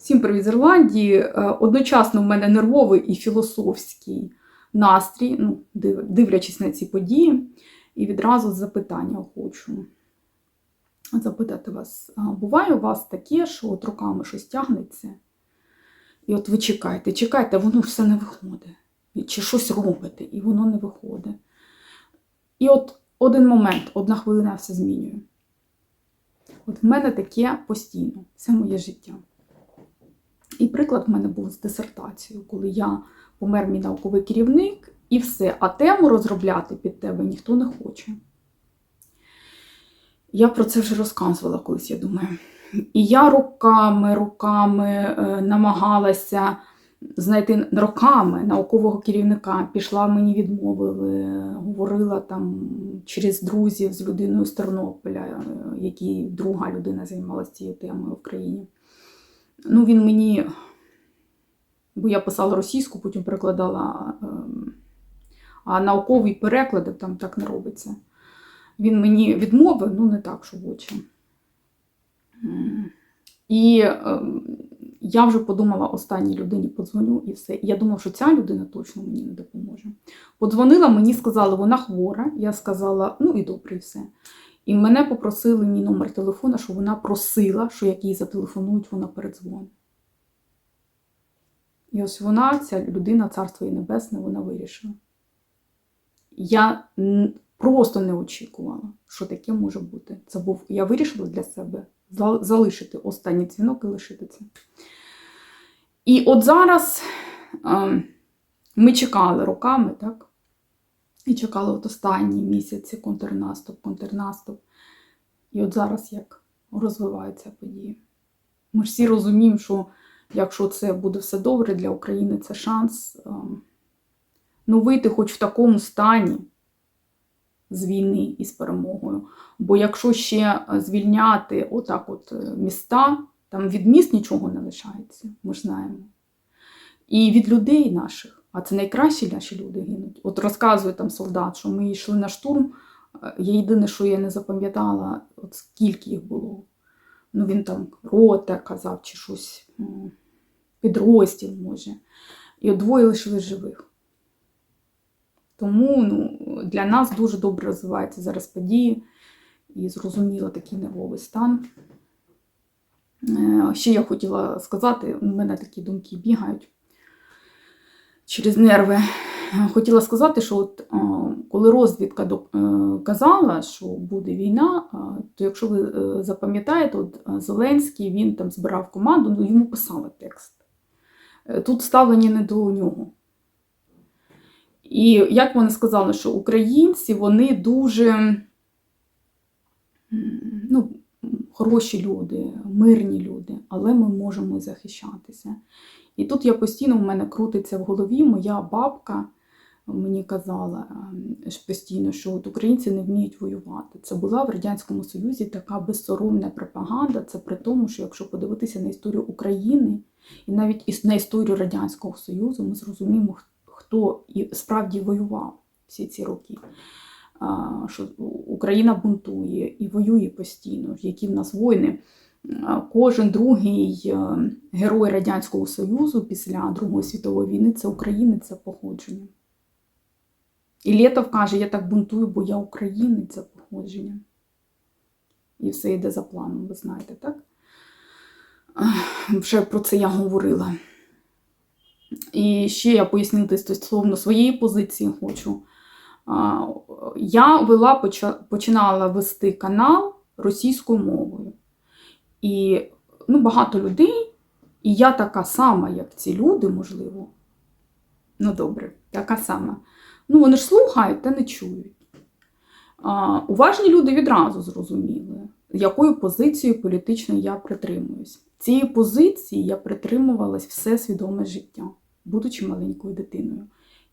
Всім привіт з Ірландії. Е, Одночасно в мене нервовий і філософський настрій, ну, дивлячись на ці події. І відразу запитання хочу запитати вас. Буває у вас таке, що от руками щось тягнеться, і от ви чекаєте, чекаєте, воно все не виходить. Чи щось робите, і воно не виходить. І от один момент, одна хвилина все змінює. От в мене таке постійно, це моє життя. І приклад в мене був з дисертацією, коли я помер мій науковий керівник, і все. А тему розробляти під тебе ніхто не хоче. Я про це вже розказувала колись, я думаю. І я роками, роками е, намагалася знайти роками наукового керівника. Пішла, мені відмовили, говорила там через друзів з людиною з Тернополя, е, який друга людина займалася цією темою в країні. Ну, він мені, бо я писала російську, потім перекладала, ем, а науковий переклад там так не робиться. Він мені відмовив, ну не так, що в очі. І ем, я вже подумала, останній людині подзвоню і все. І я думала, що ця людина точно мені не допоможе. Подзвонила, мені сказали, вона хвора. Я сказала, ну і добре, і все. І мене попросили мій номер телефона, що вона просила, що як їй зателефонують, вона передзвонить. І ось вона, ця людина, царство і небесне, вона вирішила. Я просто не очікувала, що таке може бути. Це був, я вирішила для себе залишити останній дзвінок і лишити це. І от зараз ем, ми чекали роками, так? І чекали от останні місяці контрнаступ, контрнаступ. І от зараз як розвиваються події. Ми ж всі розуміємо, що якщо це буде все добре для України, це шанс ем, ну, вийти хоч в такому стані з війни і з перемогою. Бо якщо ще звільняти отак от е, міста, там від міст нічого не лишається, ми ж знаємо. І від людей наших, а це найкращі наші люди гинуть. От розказує там солдат, що ми йшли на штурм. е, Я єдине, що я не запам'ятала, от скільки їх було. Ну, він там рота казав, чи щось, підрозділ може. І от двоє лишили живих. Тому ну, для нас дуже добре розвиваються зараз події і зрозуміло такий нервовий стан. Е, Ще я хотіла сказати, у мене такі думки бігають через нерви. Хотіла сказати, що от, коли розвідка е, казала, що буде війна, то якщо ви е, запам'ятаєте, от Зеленський він там збирав команду, ну йому писали текст. Е, Тут ставлення не до нього. І як вони сказали, що українці вони дуже ну, хороші люди, мирні люди, але ми можемо захищатися. І тут я постійно в мене крутиться в голові, моя бабка мені казала ем, постійно, що от українці не вміють воювати. Це була в Радянському Союзі така безсоромна пропаганда. Це при тому, що якщо подивитися на історію України і навіть на історію Радянського Союзу, ми зрозуміємо, хто і справді воював всі ці роки. Що Україна бунтує і воює постійно, які в нас воїни. Кожен другий е, герой Радянського Союзу після Другої світової війни це українець це походження. І Лєтов каже, я так бунтую, бо я українець це походження. І все йде за планом, ви знаєте, так? Вже про це я говорила. І ще я пояснити стосовно своєї позиції хочу. Я вела, починала вести канал російською мовою. І ну, багато людей, і я така сама, як ці люди, можливо. Ну, добре, така сама. Ну, вони ж слухають та не чують. А, уважні люди відразу зрозуміли, якою позицією політичною я притримуюсь. Цієї позиції я притримувалась все свідоме життя, будучи маленькою дитиною.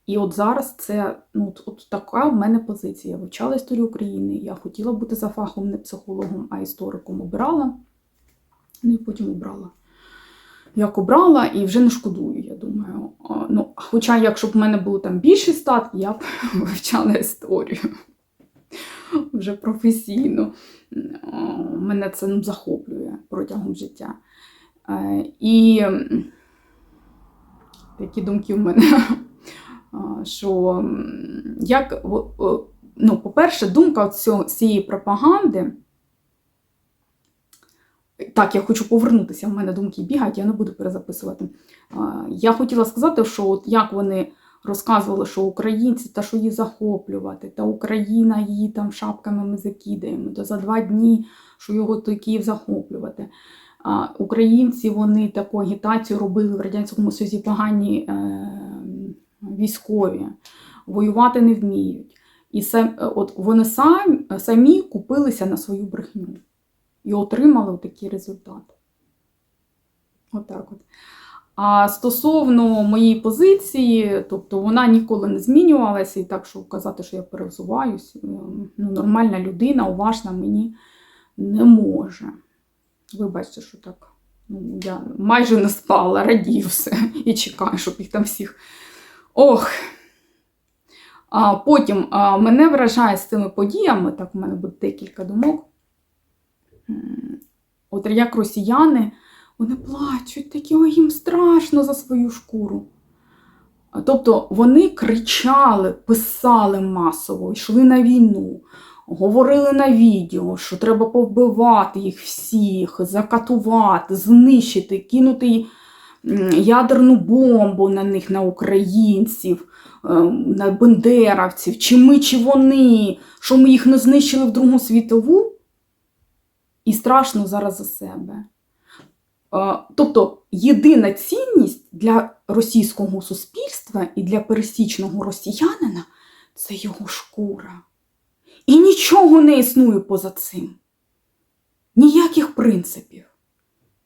І от зараз це ну, от така в мене позиція. Я вивчала історію України, я хотіла бути за фахом не психологом, а істориком обирала. Ну і потім обрала. Як обрала і вже не шкодую, я думаю. Ну, хоча, якщо б в мене було там більший стат, я б вивчала історію вже професійно. Мене це ну, захоплює протягом життя. Е, І такі думки в мене, що як, ну, по-перше, думка цієї пропаганди. Так, я хочу повернутися. В мене думки бігають, я не буду перезаписувати. Я хотіла сказати, що от як вони розказували, що українці та що її захоплювати, та Україна її там шапками ми закидаємо, то за два дні, що його той Київ захоплювати. Українці вони таку агітацію робили в Радянському Союзі погані е, військові, воювати не вміють. І от вони самі купилися на свою брехню і отримали такий результат. Отак от. А стосовно моєї позиції, тобто вона ніколи не змінювалася, і так, що казати, що я перевзуваюсь, е, ну, нормальна людина, уважна мені не може. Вибачте, що так. Ну, я майже не спала, радію все і чекаю, щоб їх там всіх. Ох. А потім а, мене вражає з цими подіями, так у мене буде декілька думок. От як росіяни, вони плачуть, такі ой, їм страшно за свою шкуру. Тобто вони кричали, писали масово, йшли на війну, говорили на відео, що треба повбивати їх всіх, закатувати, знищити, кинути ядерну бомбу на них, на українців, е, на бендеровців, чи ми, чи вони, що ми їх не знищили в Другу світову, і страшно зараз за себе. Тобто єдина цінність для російського суспільства і для пересічного росіянина це його шкура. І нічого не існує поза цим. Ніяких принципів,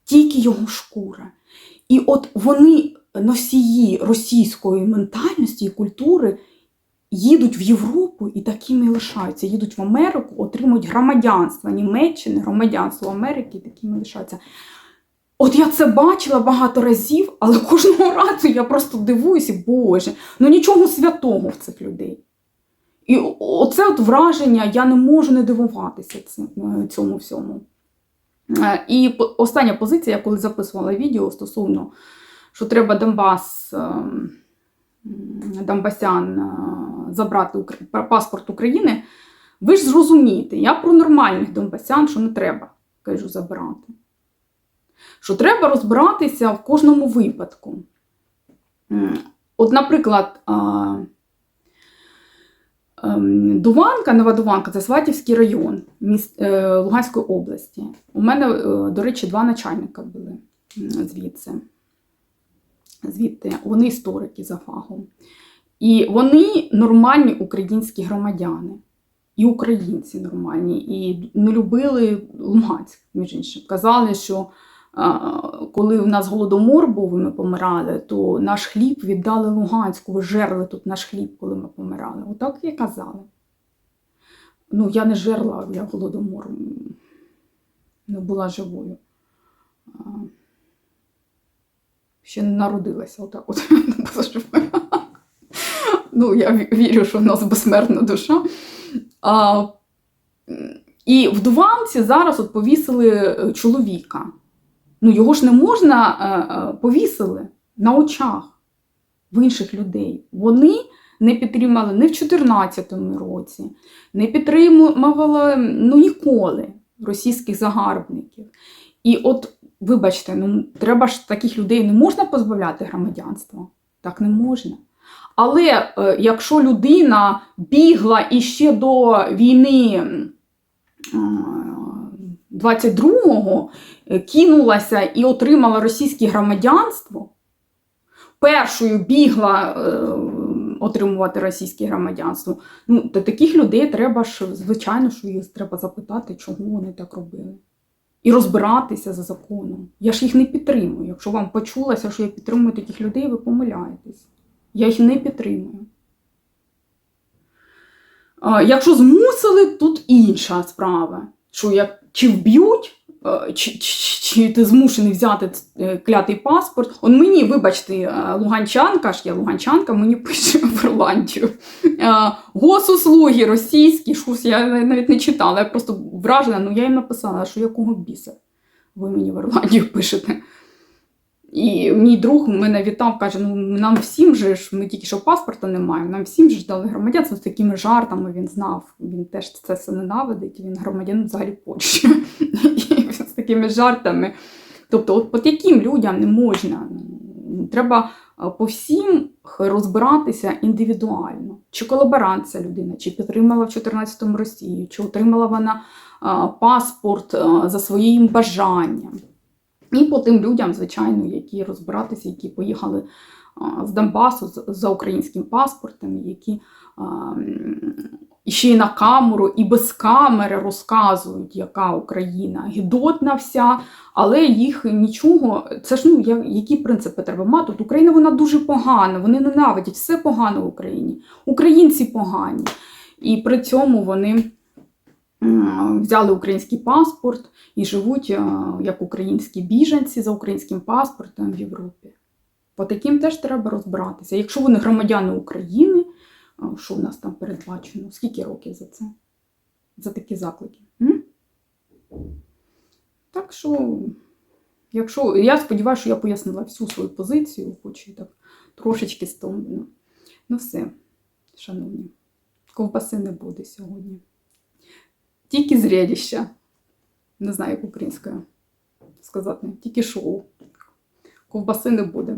тільки його шкура. І от вони, носії російської ментальності і культури, їдуть в Європу і такими лишаються. Їдуть в Америку, отримують громадянство Німеччини, громадянство Америки і такими лишаються. От я це бачила багато разів, але кожного разу я просто дивуюся, Боже, ну нічого святого в цих людей. І оце от враження, я не можу не дивуватися е, цьому всьому. Е, І остання позиція, я коли записувала відео стосовно, що треба Донбас, ем, Донбасян е, забрати паспорт України, ви ж зрозумієте, я про нормальних донбасян, що не треба, кажу, забирати. Що треба розбиратися в кожному випадку. От, наприклад, ем, Дуванка, Нова Дуванка це Сватівський район міст, е, Луганської області. У мене, е, до речі, два начальника були звідси. Звідти вони історики за фахом. І вони нормальні українські громадяни. І українці нормальні, і не любили Луганськ, між іншим. Казали, що коли в нас голодомор був, і ми помирали, то наш хліб віддали Луганську, ви жерли тут наш хліб, коли ми помирали. Отак і казали. Ну, я не жерла, я голодомор не була живою. Ще не народилася, отак от не була живою. Ну, я вірю, що в нас безсмертна душа. А, і в Дуванці зараз от повісили е, чоловіка. Ну, його ж не можна е, е, повісили на очах в інших людей. Вони не підтримали ні в 2014 році, не підтримували ну, ніколи російських загарбників. І от, вибачте, ну, треба ж таких людей не можна позбавляти громадянства. Так не можна. Але е, якщо людина бігла іще до війни е, 22-го, е, кинулася і отримала російське громадянство, першою бігла е, отримувати російське громадянство, ну, то таких людей треба ж, звичайно, що їх треба запитати, чому вони так робили. І розбиратися за законом. Я ж їх не підтримую. Якщо вам почулося, що я підтримую таких людей, ви помиляєтесь. Я їх не підтримую. Якщо змусили, тут інша справа. Що як чи вб'ють, е, чи, чи, чи ти змушений взяти е, клятий паспорт. Он мені, вибачте, е, луганчанка ж я луганчанка, мені пише в Ірландію. Госуслуги російські, щось я навіть не читала, я просто вражена, ну я їм написала, що якого біса ви мені в Ірландію пишете. І мій друг мене вітав, каже: ну нам всім же ж, ми тільки що паспорта не маємо, нам всім же ж дали громадянство з такими жартами він знав. Він теж це все ненавидить, він громадянин взагалі Польщі. З такими жартами. Тобто, от по таким людям не можна. Треба е, по всім розбиратися індивідуально. Чи колаборант ця людина, чи підтримала в 14-му Росію, чи отримала вона а, паспорт а, за своїм бажанням. І по тим людям, звичайно, які розбиратися, які поїхали з Донбасу за українським паспортом, які ще й на камеру, і без камери розказують, яка Україна гідотна вся, але їх нічого. Це ж ну які принципи треба мати? От Україна вона дуже погана, вони ненавидять, все погано в Україні. Українці погані. І при цьому вони взяли український паспорт і живуть е, як українські біженці за українським паспортом в Європі. По таким теж треба розбиратися. Якщо вони громадяни України, е, що в нас там передбачено? Скільки років за це? За такі заклики? М? Так що, якщо я сподіваюся, що я пояснила всю свою позицію, хоч і так трошечки стомлено. Ну все, шановні, ковбаси не буде сьогодні. Тільки зрелище. Не знаю, як українською сказати. Тільки шоу. Ковбаси не буде.